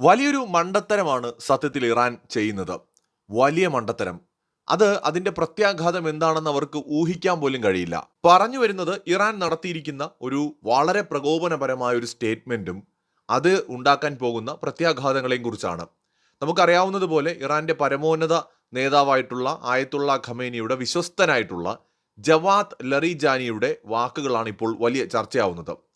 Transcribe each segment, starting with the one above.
വലിയൊരു മണ്ടത്തരമാണ് സത്യത്തിൽ ഇറാൻ ചെയ്യുന്നത്. വലിയ മണ്ടത്തരം. അത് അതിന്റെ പ്രത്യാഘാതം എന്താണെന്ന് അവർക്ക് ഊഹിക്കാൻ പോലും കഴിയില്ല. പറഞ്ഞു വരുന്നത് ഇറാൻ നടത്തിയിരിക്കുന്ന ഒരു വളരെ പ്രകോപനപരമായ ഒരു സ്റ്റേറ്റ്മെന്റും അത് ഉണ്ടാക്കാൻ പോകുന്ന പ്രത്യാഘാതങ്ങളെയും കുറിച്ചാണ്. നമുക്കറിയാവുന്നതുപോലെ ഇറാന്റെ പരമോന്നത നേതാവായിട്ടുള്ള ആയത്തുള്ള ഖമേനിയുടെ വിശ്വസ്തനായിട്ടുള്ള ജവാദ് ലറിജാനിയുടെ വാക്കുകളാണ് ഇപ്പോൾ വലിയ ചർച്ചയാവുന്നത്.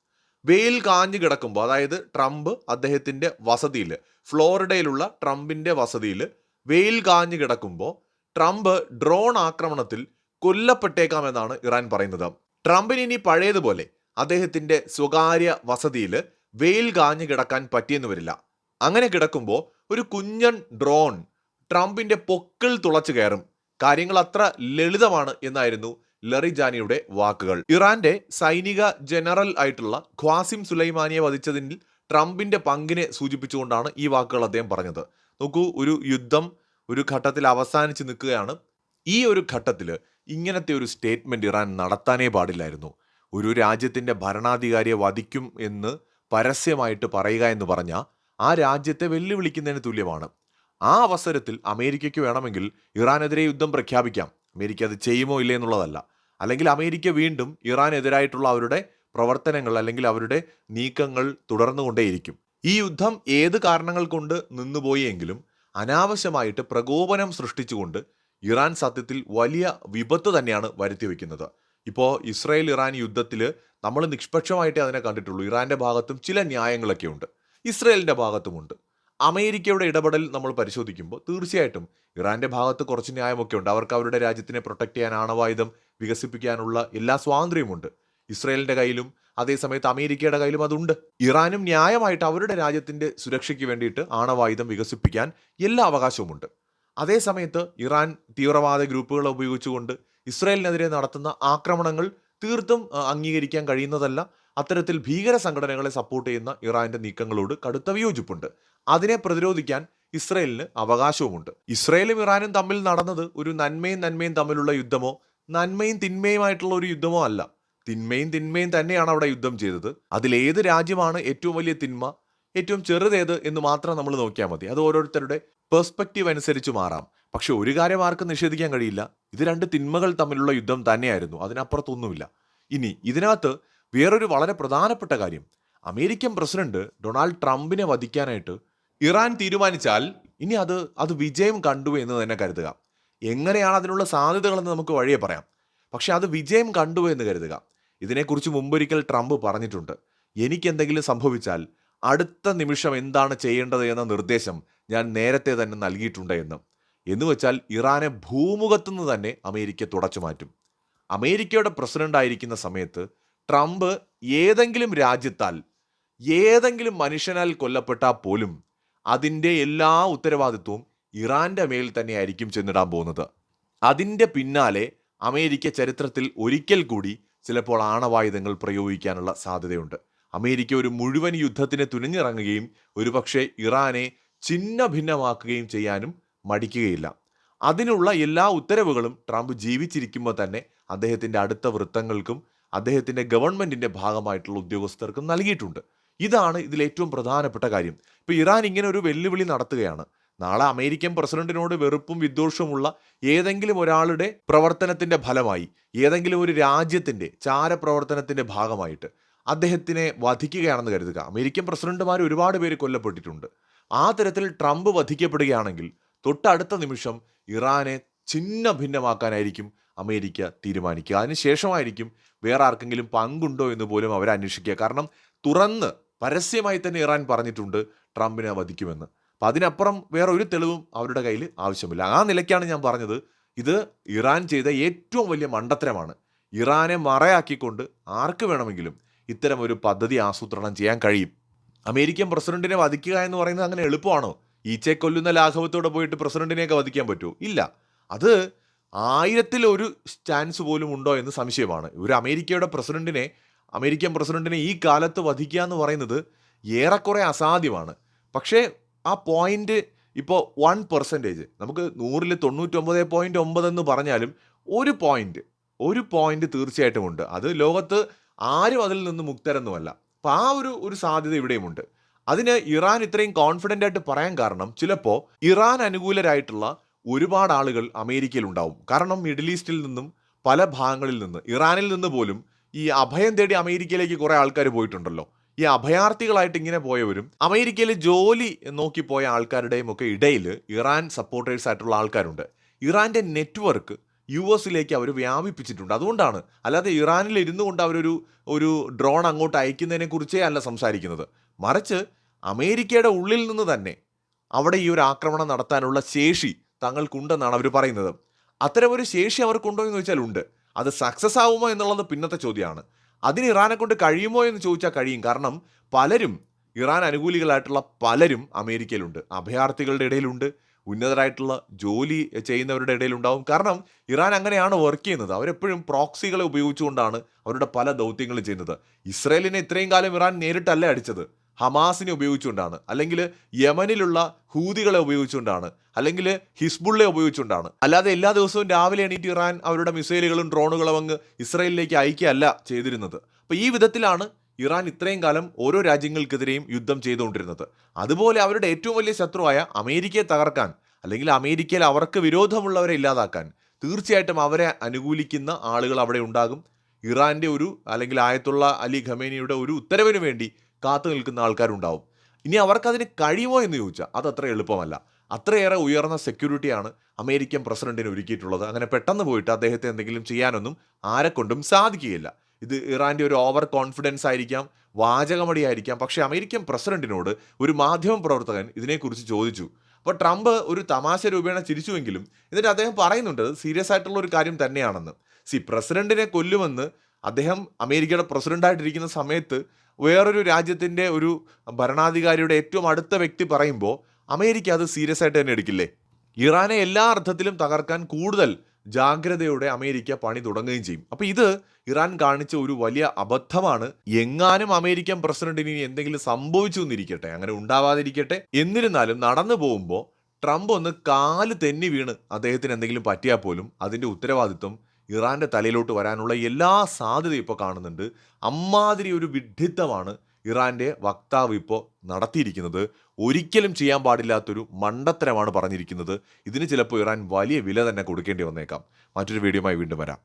വെയിൽ കാഞ്ഞു കിടക്കുമ്പോൾ അതായത് ട്രംപ് അദ്ദേഹത്തിന്റെ വസതിയിൽ ഫ്ലോറിഡയിലുള്ള ട്രംപിന്റെ വസതിയിൽ വെയിൽ കാഞ്ഞു കിടക്കുമ്പോൾ ട്രംപ് ഡ്രോൺ ആക്രമണത്തിൽ കൊല്ലപ്പെട്ടേക്കാമെന്നാണ് ഇറാൻ പറയുന്നത്. ട്രംപിന് ഇനി പഴയതുപോലെ അദ്ദേഹത്തിന്റെ സ്വകാര്യ വസതിയിൽ വെയിൽ കാഞ്ഞു കിടക്കാൻ പറ്റിയെന്ന് വരില്ല. അങ്ങനെ കിടക്കുമ്പോൾ ഒരു കുഞ്ഞൻ ഡ്രോൺ ട്രംപിന്റെ പൊക്കിൾ തുളച്ചു കയറും. കാര്യങ്ങൾ അത്ര ലളിതമാണ് എന്നായിരുന്നു ലറിജാനിയുടെ വാക്കുകൾ. ഇറാന്റെ സൈനിക ജനറൽ ആയിട്ടുള്ള ഖ്വാസിം സുലൈമാനിയെ വധിച്ചതിൽ ട്രംപിന്റെ പങ്കിനെ സൂചിപ്പിച്ചുകൊണ്ടാണ് ഈ വാക്കുകൾ അദ്ദേഹം പറഞ്ഞത്. നോക്കൂ ഒരു യുദ്ധം ഒരു ഘട്ടത്തിൽ അവസാനിച്ച് നിൽക്കുകയാണ്. ഈ ഒരു ഘട്ടത്തിൽ ഇങ്ങനത്തെ ഒരു സ്റ്റേറ്റ്മെന്റ് ഇറാൻ നടത്താനേ പാടില്ലായിരുന്നു. ഒരു രാജ്യത്തിന്റെ ഭരണാധികാരിയെ വധിക്കും എന്ന് പരസ്യമായിട്ട് പറയുക എന്ന് പറഞ്ഞാൽ ആ രാജ്യത്തെ വെല്ലുവിളിക്കുന്നതിന് തുല്യമാണ്. ആ അവസരത്തിൽ അമേരിക്കയ്ക്ക് വേണമെങ്കിൽ ഇറാനെതിരെ യുദ്ധം പ്രഖ്യാപിക്കാം. അമേരിക്ക അത് ചെയ്യുമോ ഇല്ലേ എന്നുള്ളതല്ല. അല്ലെങ്കിൽ അമേരിക്ക വീണ്ടും ഇറാനെതിരായിട്ടുള്ള അവരുടെ പ്രവർത്തനങ്ങൾ അല്ലെങ്കിൽ അവരുടെ നീക്കങ്ങൾ തുടർന്നുകൊണ്ടേയിരിക്കും. ഈ യുദ്ധം ഏത് കാരണങ്ങൾ കൊണ്ട് നിന്നുപോയെങ്കിലും അനാവശ്യമായിട്ട് പ്രകോപനം സൃഷ്ടിച്ചുകൊണ്ട് ഇറാൻ സത്യത്തിൽ വലിയ വിപത്ത് തന്നെയാണ് വരുത്തി വയ്ക്കുന്നത് ഇപ്പോൾ ഇസ്രായേൽ ഇറാൻ യുദ്ധത്തിൽ നമ്മൾ നിഷ്പക്ഷമായിട്ടേ അതിനെ കണ്ടിട്ടുള്ളൂ. ഇറാന്റെ ഭാഗത്തും ചില ന്യായങ്ങളൊക്കെ ഉണ്ട്. ഇസ്രായേലിന്റെ ഭാഗത്തുമുണ്ട്. അമേരിക്കയുടെ ഇടപെടൽ നമ്മൾ പരിശോധിക്കുമ്പോൾ തീർച്ചയായിട്ടും ഇറാന്റെ ഭാഗത്ത് കുറച്ച് ന്യായമൊക്കെ ഉണ്ട്. അവർക്ക് അവരുടെ രാജ്യത്തിനെ പ്രൊട്ടക്ട് ചെയ്യാൻ ആണവായുധം വികസിപ്പിക്കാനുള്ള എല്ലാ സ്വാതന്ത്ര്യമുണ്ട് ഇസ്രായേലിന്റെ കയ്യിലും അതേസമയത്ത് അമേരിക്കയുടെ കയ്യിലും അതുണ്ട്. ഇറാനും ന്യായമായിട്ട് അവരുടെ രാജ്യത്തിന്റെ സുരക്ഷയ്ക്ക് വേണ്ടിയിട്ട് ആണവായുധം വികസിപ്പിക്കാൻ എല്ലാ അവകാശവുമുണ്ട്. അതേസമയത്ത് ഇറാൻ തീവ്രവാദ ഗ്രൂപ്പുകളെ ഉപയോഗിച്ചുകൊണ്ട് ഇസ്രയേലിനെതിരെ നടത്തുന്ന ആക്രമണങ്ങൾ തീർത്തും അംഗീകരിക്കാൻ കഴിയുന്നതല്ല. അത്തരത്തിൽ ഭീകര സംഘടനകളെ സപ്പോർട്ട് ചെയ്യുന്ന ഇറാന്റെ നീക്കങ്ങളോട് കടുത്ത വിയോജിപ്പുണ്ട്. അതിനെ പ്രതിരോധിക്കാൻ ഇസ്രയേലിന് അവകാശവുമുണ്ട്. ഇസ്രയേലും ഇറാനും തമ്മിൽ നടന്നത് ഒരു നന്മയും നന്മയും തമ്മിലുള്ള യുദ്ധമോ നന്മയും തിന്മയുമായിട്ടുള്ള ഒരു യുദ്ധമോ അല്ല. തിന്മയും തിന്മയും തന്നെയാണ് അവിടെ യുദ്ധം ചെയ്തത്. അതിൽ ഏത് രാജ്യമാണ് ഏറ്റവും വലിയ തിന്മ? ഏറ്റവും ചെറുതേത് എന്ന് മാത്രം നമ്മൾ നോക്കിയാൽ മതി. അത് ഓരോരുത്തരുടെ പെർസ്പെക്റ്റീവ് അനുസരിച്ച് മാറാം. പക്ഷെ ഒരു കാര്യം ആർക്കും നിഷേധിക്കാൻ കഴിയില്ല. ഇത് രണ്ട് തിന്മകൾ തമ്മിലുള്ള യുദ്ധം തന്നെയായിരുന്നു. അതിനപ്പുറത്തൊന്നുമില്ല. ഇനി ഇതിനകത്ത് വേറൊരു വളരെ പ്രധാനപ്പെട്ട കാര്യം. അമേരിക്കൻ പ്രസിഡന്റ് ഡൊണാൾഡ് ട്രംപിനെ വധിക്കാനായിട്ട് ഇറാൻ തീരുമാനിച്ചാൽ ഇനി അത് അത് വിജയം കണ്ടു എന്ന് തന്നെ കരുതുക. എങ്ങനെയാണ് അതിനുള്ള സാധ്യതകളെന്ന് നമുക്ക് വഴിയെ പറയാം. പക്ഷെ അത് വിജയം കണ്ടു എന്ന് കരുതുക. ഇതിനെക്കുറിച്ച് മുമ്പൊരിക്കൽ ട്രംപ് പറഞ്ഞിട്ടുണ്ട്. എനിക്കെന്തെങ്കിലും സംഭവിച്ചാൽ അടുത്ത നിമിഷം എന്താണ് ചെയ്യേണ്ടത് എന്ന നിർദ്ദേശം ഞാൻ നേരത്തെ തന്നെ നൽകിയിട്ടുണ്ട് എന്ന്. എന്ന് വെച്ചാൽ ഇറാനെ ഭൂമുഖത്തുനിന്ന് തന്നെ അമേരിക്ക തുടച്ചു മാറ്റും. അമേരിക്കയുടെ പ്രസിഡന്റ് ആയിരിക്കുന്ന സമയത്ത് ട്രംപ് ഏതെങ്കിലും രാജ്യത്താൽ ഏതെങ്കിലും മനുഷ്യനാൽ കൊല്ലപ്പെട്ടാൽ പോലും അതിന്റെ എല്ലാ ഉത്തരവാദിത്വവും ഇറാന്റെ മേൽ തന്നെയായിരിക്കും ചെന്നിടാൻ പോകുന്നത്. അതിന്റെ പിന്നാലെ അമേരിക്ക ചരിത്രത്തിൽ ഒരിക്കൽ കൂടി ചിലപ്പോൾ ആണവായുധങ്ങൾ പ്രയോഗിക്കാനുള്ള സാധ്യതയുണ്ട്. അമേരിക്ക ഒരു മുഴുവൻ യുദ്ധത്തിന് തുനിഞ്ഞിറങ്ങുകയും ഒരുപക്ഷെ ഇറാനെ ചിന്ന ഭിന്നമാക്കുകയും ചെയ്യാനും മടിക്കുകയില്ല. അതിനുള്ള എല്ലാ ഉത്തരവുകളും ട്രംപ് ജീവിച്ചിരിക്കുമ്പോൾ തന്നെ അദ്ദേഹത്തിന്റെ അടുത്ത വൃത്തങ്ങൾക്കും അദ്ദേഹത്തിന്റെ ഗവൺമെന്റിന്റെ ഭാഗമായിട്ടുള്ള ഉദ്യോഗസ്ഥർക്കും നൽകിയിട്ടുണ്ട്. ഇതാണ് ഇതിൽ ഏറ്റവും പ്രധാനപ്പെട്ട കാര്യം. ഇപ്പോൾ ഇറാൻ ഇങ്ങനെ ഒരു വെല്ലുവിളി നടത്തുകയാണ്. നാളെ അമേരിക്കൻ പ്രസിഡന്റിനോട് വെറുപ്പും വിദ്വേഷവുമുള്ള ഏതെങ്കിലും ഒരാളുടെ പ്രവർത്തനത്തിന്റെ ഫലമായി ഏതെങ്കിലും ഒരു രാജ്യത്തിന്റെ ചാരപ്രവർത്തനത്തിന്റെ ഭാഗമായിട്ട് അദ്ദേഹത്തിനെ വധിക്കുകയാണെന്ന് കരുതുക. അമേരിക്കൻ പ്രസിഡന്റുമാർ ഒരുപാട് പേര് കൊല്ലപ്പെട്ടിട്ടുണ്ട്. ആ തരത്തിൽ ട്രംപ് വധിക്കപ്പെടുകയാണെങ്കിൽ തൊട്ടടുത്ത നിമിഷം ഇറാനെ ഛിന്ന ഭിന്നമാക്കാനായിരിക്കും അമേരിക്ക തീരുമാനിക്കുക. അതിനുശേഷമായിരിക്കും വേറെ ആർക്കെങ്കിലും പങ്കുണ്ടോ എന്ന് പോലും അവരന്വേഷിക്കുക. കാരണം തുറന്ന് പരസ്യമായി തന്നെ ഇറാൻ പറഞ്ഞിട്ടുണ്ട് ട്രംപിനെ വധിക്കുമെന്ന്. അപ്പം അതിനപ്പുറം വേറെ ഒരു തെളിവും അവരുടെ കയ്യിൽ ആവശ്യമില്ല. ആ നിലയ്ക്കാണ് ഞാൻ പറഞ്ഞത്. ഇത് ഇറാൻ ചെയ്ത ഏറ്റവും വലിയ മണ്ടത്തരമാണ്. ഇറാനെ മറയാക്കിക്കൊണ്ട് ആർക്ക് വേണമെങ്കിലും ഇത്തരം ഒരു പദ്ധതി ആസൂത്രണം ചെയ്യാൻ കഴിയും. അമേരിക്കൻ പ്രസിഡന്റിനെ വധിക്കുക എന്ന് പറയുന്നത് അങ്ങനെ എളുപ്പമാണോ? ഈച്ചെ കൊല്ലുന്ന ലാഘവത്തോടെ പോയിട്ട് പ്രസിഡന്റിനെയൊക്കെ വധിക്കാൻ പറ്റുമോ? ഇല്ല. അത് ആയിരത്തിൽ ഒരു ചാൻസ് പോലും ഉണ്ടോ എന്ന് സംശയമാണ്. ഒരു അമേരിക്കയുടെ പ്രസിഡന്റിനെ അമേരിക്കൻ പ്രസിഡന്റിനെ ഈ കാലത്ത് വധിക്കുക എന്ന് പറയുന്നത് ഏറെക്കുറെ അസാധ്യമാണ്. പക്ഷേ ആ പോയിന്റ് ഇപ്പോൾ വൺ പെർസെന്റേജ് നമുക്ക് നൂറിൽ തൊണ്ണൂറ്റൊമ്പത് പോയിന്റ് ഒമ്പത് എന്ന് പറഞ്ഞാലും ഒരു പോയിന്റ് ഒരു പോയിന്റ് തീർച്ചയായിട്ടും ഉണ്ട്. അത് ലോകത്ത് ആരും അതിൽ നിന്ന് മുക്തരെന്നുമല്ല. അപ്പം ആ ഒരു ഒരു സാധ്യത ഇവിടെയുമുണ്ട്. അതിന് ഇറാൻ ഇത്രയും കോൺഫിഡന്റ് ആയിട്ട് പറയാൻ കാരണം ചിലപ്പോൾ ഇറാൻ അനുകൂലരായിട്ടുള്ള ഒരുപാട് ആളുകൾ അമേരിക്കയിൽ ഉണ്ടാവും കാരണം മിഡിൽ ഈസ്റ്റിൽ നിന്നും പല ഭാഗങ്ങളിൽ നിന്ന് ഇറാനിൽ നിന്ന് പോലും ഈ അഭയം തേടി അമേരിക്കയിലേക്ക് കുറേ ആൾക്കാർ പോയിട്ടുണ്ടല്ലോ. ഈ അഭയാർത്ഥികളായിട്ട് ഇങ്ങനെ പോയവരും അമേരിക്കയിൽ ജോലി നോക്കി പോയ ആൾക്കാരുടെയും ഒക്കെ ഇടയിൽ ഇറാൻ സപ്പോർട്ടേഴ്സ് ആയിട്ടുള്ള ആൾക്കാരുണ്ട്. ഇറാന്റെ നെറ്റ്വർക്ക് യു എസിലേക്ക് അവർ വ്യാപിപ്പിച്ചിട്ടുണ്ട്. അതുകൊണ്ടാണ് അല്ലാതെ ഇറാനിൽ ഇരുന്നു കൊണ്ട് അവരൊരു ഒരു ഡ്രോൺ അങ്ങോട്ട് അയക്കുന്നതിനെ കുറിച്ചേ അല്ല സംസാരിക്കുന്നത്. മറിച്ച് അമേരിക്കയുടെ ഉള്ളിൽ നിന്ന് തന്നെ അവിടെ ഈ ഒരു ആക്രമണം നടത്താനുള്ള ശേഷി തങ്ങൾക്കുണ്ടെന്നാണ് അവർ പറയുന്നത്. അത്തരമൊരു ശേഷി അവർക്കുണ്ടോ എന്ന് ചോദിച്ചാൽ ഉണ്ട്. അത് സക്സസ് ആവുമോ എന്നുള്ളത് പിന്നത്തെ ചോദ്യമാണ്. അതിന് ഇറാനെ കൊണ്ട് കഴിയുമോ എന്ന് ചോദിച്ചാൽ കഴിയും. കാരണം പലരും ഇറാൻ അനുകൂലികളായിട്ടുള്ള പലരും അമേരിക്കയിലുണ്ട്. അഭയാർത്ഥികളുടെ ഇടയിലുണ്ട്. ഉന്നതരായിട്ടുള്ള ജോലി ചെയ്യുന്നവരുടെ ഇടയിലുണ്ടാവും. കാരണം ഇറാൻ അങ്ങനെയാണ് വർക്ക് ചെയ്യുന്നത്. അവരെപ്പോഴും പ്രോക്സികളെ ഉപയോഗിച്ചുകൊണ്ടാണ് അവരുടെ പല ദൗത്യങ്ങളും ചെയ്യുന്നത്. ഇസ്രയേലിനെ ഇത്രയും കാലം ഇറാൻ നേരിട്ടല്ല അടിച്ചത്. ഹമാസിനെ ഉപയോഗിച്ചുകൊണ്ടാണ്. അല്ലെങ്കിൽ യമനിലുള്ള ഹൂതികളെ ഉപയോഗിച്ചുകൊണ്ടാണ്. അല്ലെങ്കിൽ ഹിസ്ബുള്ളെ ഉപയോഗിച്ചുകൊണ്ടാണ്. അല്ലാതെ എല്ലാ ദിവസവും രാവിലെ എണീറ്റ് ഇറാൻ അവരുടെ മിസൈലുകളും ഡ്രോണുകളും അങ്ങ് ഇസ്രയേലിലേക്ക് അയക്കുകയല്ല ചെയ്തിരുന്നത്. അപ്പോൾ ഈ വിധത്തിലാണ് ഇറാൻ ഇത്രയും കാലം ഓരോ രാജ്യങ്ങൾക്കെതിരെയും യുദ്ധം ചെയ്തുകൊണ്ടിരുന്നത്. അതുപോലെ അവരുടെ ഏറ്റവും വലിയ ശത്രുവായ അമേരിക്കയെ തകർക്കാൻ അല്ലെങ്കിൽ അമേരിക്കയിൽ അവർക്ക് വിരോധമുള്ളവരെ ഇല്ലാതാക്കാൻ തീർച്ചയായിട്ടും അവരെ അനുകൂലിക്കുന്ന ആളുകൾ അവിടെ ഉണ്ടാകും. ഇറാന്റെ ഒരു അല്ലെങ്കിൽ ആയത്തുള്ള അലി ഖമേനിയുടെ ഒരു ഉത്തരവിന് വേണ്ടി കാത്തു നിൽക്കുന്ന ആൾക്കാരുണ്ടാവും. ഇനി അവർക്കതിന് കഴിയുമോ എന്ന് ചോദിച്ചാൽ അത് അത്ര എളുപ്പമല്ല. അത്രയേറെ ഉയർന്ന സെക്യൂരിറ്റിയാണ് അമേരിക്കൻ പ്രസിഡന്റിന് ഒരുക്കിയിട്ടുള്ളത്. അങ്ങനെ പെട്ടെന്ന് പോയിട്ട് അദ്ദേഹത്തെ എന്തെങ്കിലും ചെയ്യാനൊന്നും ആരെക്കൊണ്ടും സാധിക്കുകയില്ല. ഇത് ഇറാന്റെ ഒരു ഓവർ കോൺഫിഡൻസ് ആയിരിക്കാം വാചകമടി ആയിരിക്കാം പക്ഷേ അമേരിക്കൻ പ്രസിഡന്റിനോട് ഒരു മാധ്യമ പ്രവർത്തകൻ ഇതിനെക്കുറിച്ച് ചോദിച്ചു. അപ്പോൾ ട്രംപ് ഒരു തമാശ രൂപേണ ചിരിച്ചുവെങ്കിലും എന്നിട്ട് അദ്ദേഹം പറയുന്നുണ്ട് സീരിയസ് ആയിട്ടുള്ള ഒരു കാര്യം തന്നെയാണെന്ന്. സി പ്രസിഡന്റിനെ കൊല്ലുമെന്ന് അദ്ദേഹം അമേരിക്കയുടെ പ്രസിഡന്റായിട്ടിരിക്കുന്ന സമയത്ത് വേറൊരു രാജ്യത്തിന്റെ ഒരു ഭരണാധികാരിയുടെ ഏറ്റവും അടുത്ത വ്യക്തി പറയുമ്പോൾ അമേരിക്ക അത് സീരിയസ് ആയിട്ട് തന്നെ എടുക്കില്ലേ? ഇറാനെ എല്ലാ അർത്ഥത്തിലും തകർക്കാൻ കൂടുതൽ ജാഗ്രതയോടെ അമേരിക്ക പണി തുടങ്ങുകയും ചെയ്യും. അപ്പോൾ ഇത് ഇറാൻ കാണിച്ച ഒരു വലിയ അബദ്ധമാണ്. എങ്ങാനും അമേരിക്കൻ പ്രസിഡന്റിന് ഇനി എന്തെങ്കിലും സംഭവിച്ചു എന്നിരിക്കട്ടെ അങ്ങനെ ഉണ്ടാവാതിരിക്കട്ടെ. എന്നിരുന്നാലും നടന്നു പോകുമ്പോൾ ട്രംപ് ഒന്ന് കാൽ തെന്നി വീണ് അദ്ദേഹത്തിന് എന്തെങ്കിലും പറ്റിയാൽ പോലും അതിന്റെ ഉത്തരവാദിത്വം ഇറാന്റെ തലയിലോട്ട് വരാനുള്ള എല്ലാ സാധ്യതയും ഇപ്പോൾ കാണുന്നുണ്ട്. അമ്മാതിരി ഒരു വിഡ്ഢിത്തമാണ് ഇറാന്റെ വക്താവ് ഇപ്പോൾ നടത്തിയിരിക്കുന്നത്. ഒരിക്കലും ചെയ്യാൻ പാടില്ലാത്തൊരു മണ്ടത്തരമാണ് പറഞ്ഞിരിക്കുന്നത്. ഇതിന് ചിലപ്പോൾ ഇറാൻ വലിയ വില തന്നെ കൊടുക്കേണ്ടി വന്നേക്കാം. മറ്റൊരു വീഡിയോയുമായി വീണ്ടും വരാം.